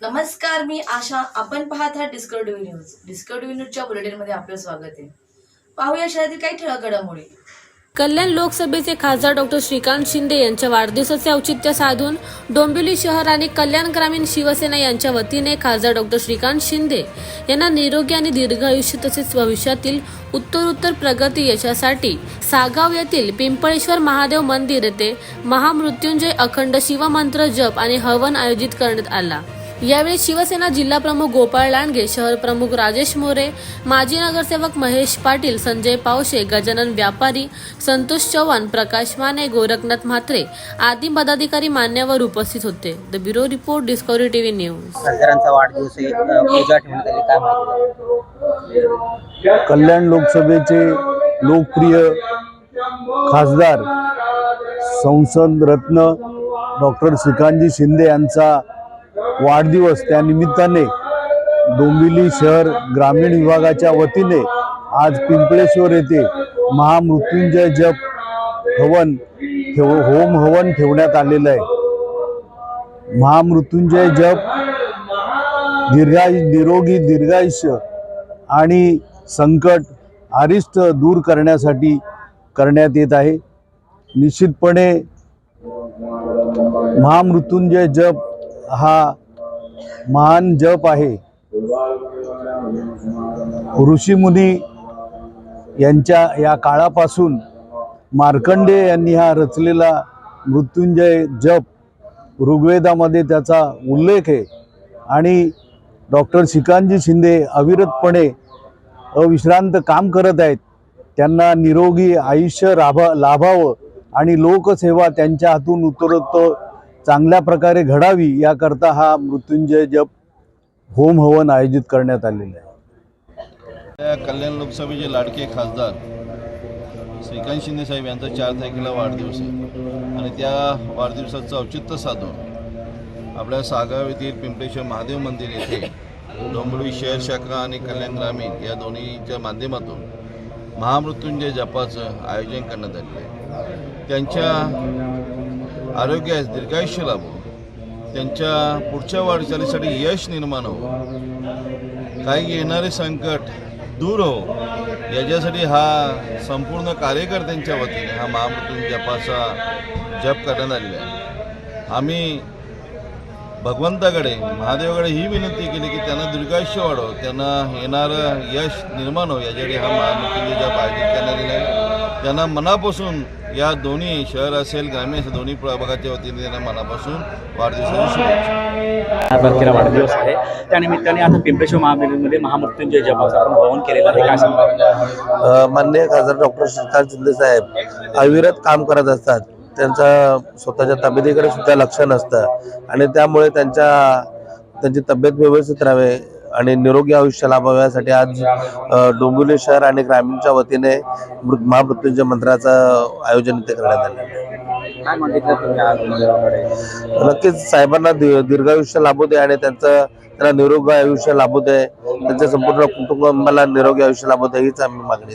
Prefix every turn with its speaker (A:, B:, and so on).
A: नमस्कार मी आशा. आपण पाहत आहात डिस्कवरी न्यूज डिस्कवरी न्यूजच्या बुलेटिनमध्ये आपलं स्वागत आहे. पाहूया शहरातील काही ठळक घडामोडी.
B: कल्याण लोकसभेचे खासदार डॉक्टर श्रीकांत शिंदे यांच्या वाढदिवसाचे औचित्य साधून डोंबिवली शहर आणि कल्याण ग्रामीण शिवसेना यांच्या वतीने खासदार डॉक्टर श्रीकांत शिंदे यांना निरोगी आणि दीर्घ आयुष्य तसेच भविष्यातील उत्तरोत्तर प्रगती यशासाठी सागाव येथील पिंपळेश्वर महादेव मंदिर येथे महामृत्युंजय अखंड शिवमंत्र जप आणि हवन आयोजित करण्यात आला. यावेळी शिवसेना जिल्हा प्रमुख गोपाळ लांडगे शहर प्रमुख राजेश मोरे माजी नगरसेवक महेश पाटील संजय पावशे गजानन व्यापारी संतोष चव्हाण प्रकाश माने गोरखनाथ म्हात्रे आदी पदाधिकारी मान्यवर उपस्थित होते. The bureau report Discovery TV news
C: खासदारांचा वाढदिवस आहे, अ, पूजा ठेवण्यात आली. काय माहिती
D: कल्याण लोकसभेचे लोकप्रिय खासदार संसद रत्न डॉक्टर श्रीकांतजी शिंदे यांचा वाढदिवस त्या निमित्ताने डोंबिवली शहर ग्रामीण विभागाच्या वतीने आज पिंपळेश्वर येथे महामृत्युंजय जप हवन ठेव होम हवन ठेवण्यात आलेलं आहे. महामृत्युंजय जप दीर्घायु निरोगी दीर्घायुष्य आणि संकट अरिष्ट दूर करण्यासाठी करण्यात येत आहे. निश्चितपणे महामृत्युंजय जप हा महान जप आहे. ऋषीमुनी यांच्या या काळापासून मार्कंडे यांनी हा रचलेला मृत्युंजय जप ऋग्वेदामध्ये त्याचा उल्लेख आहे. आणि डॉक्टर श्रीकांतजी शिंदे अविरतपणे अविश्रांत काम करत आहेत. त्यांना निरोगी आयुष्य राभा लाभावं आणि लोकसेवा त्यांच्या हातून उत्तरोत्तर चांगल्या प्रकारे घडावी याकरता हा मृत्युंजय जप होम हवन आयोजित करण्यात आलेलं आहे.
E: त्या कल्याण लोकसभेचे लाडके खासदार श्रीकांत शिंदे साहेब यांचा चार तारखेला वाढदिवस आहे. आणि त्या वाढदिवसाचं औचित्य साधून आपल्या सागाव येथील पिंपळेश्वर महादेव मंदिर येथे डोंबिवली शहर शाखा आणि कल्याण ग्रामीण या दोन्हीच्या माध्यमातून महामृत्युंजय जपाचं आयोजन करण्यात आलेलं आहे. त्यांच्या आरोग्यास दीर्घायुष्य लाभो त्यांच्या पुढच्या वाटचालीसाठी यश निर्माण हो काही येणारे संकट दूर हो. याच्यासाठी हा संपूर्ण कार्यकर्त्यांच्या वतीने हा महामृत्यू जपाचा जप करण्यात आलेला आहे. आम्ही भगवंताकडे महादेवाकडे ही विनंती केली की त्यांना दीर्घायुष्य वाढव त्यांना येणारं यश निर्माण हो. याच्यासाठी हा महामृत्यूंजय जप आयोजित करण्यात आलेला आहे. त्यांना मनापासून या दोन्ही शहर असेल ग्रामीण असेल दोन्ही प्रभागाच्या वतीने त्यांना मनापासून वाढदिवसाची
C: तारखेला वाढदिवस आहे. त्यानिमित्ताने आता पिंपळेश्वर महाविद्यालयामध्ये महामृत्युंजय जपाचं आपण हवन केलेलं आहे. काय सांगा
F: अ, माननीय खासदार डॉक्टर श्रीकांत शिंदे साहेब अविरत काम करत असतात. त्यांचा स्वतःच्या तब्येतीकडे सुद्धा लक्ष नसतं. आणि त्यामुळे त्यांच्या त्यांची तब्येत व्यवस्थित राहावे आणि निरोगी आयुष्य लाभावे यासाठी आज डोंबिवली शहर आणि ग्रामीणच्या वतीने महामृत्युंजय मंत्राचं आयोजन इथे करण्यात आलं नक्कीच साहेबांना दि- दीर्घायुष्य लाभू दे आणि त्यांचं त्यांना निरोगी आयुष्य लाभू दे. त्यांच्या संपूर्ण कुटुंबाला निरोगी आयुष्य लाभू दे हीच आम्ही मागणी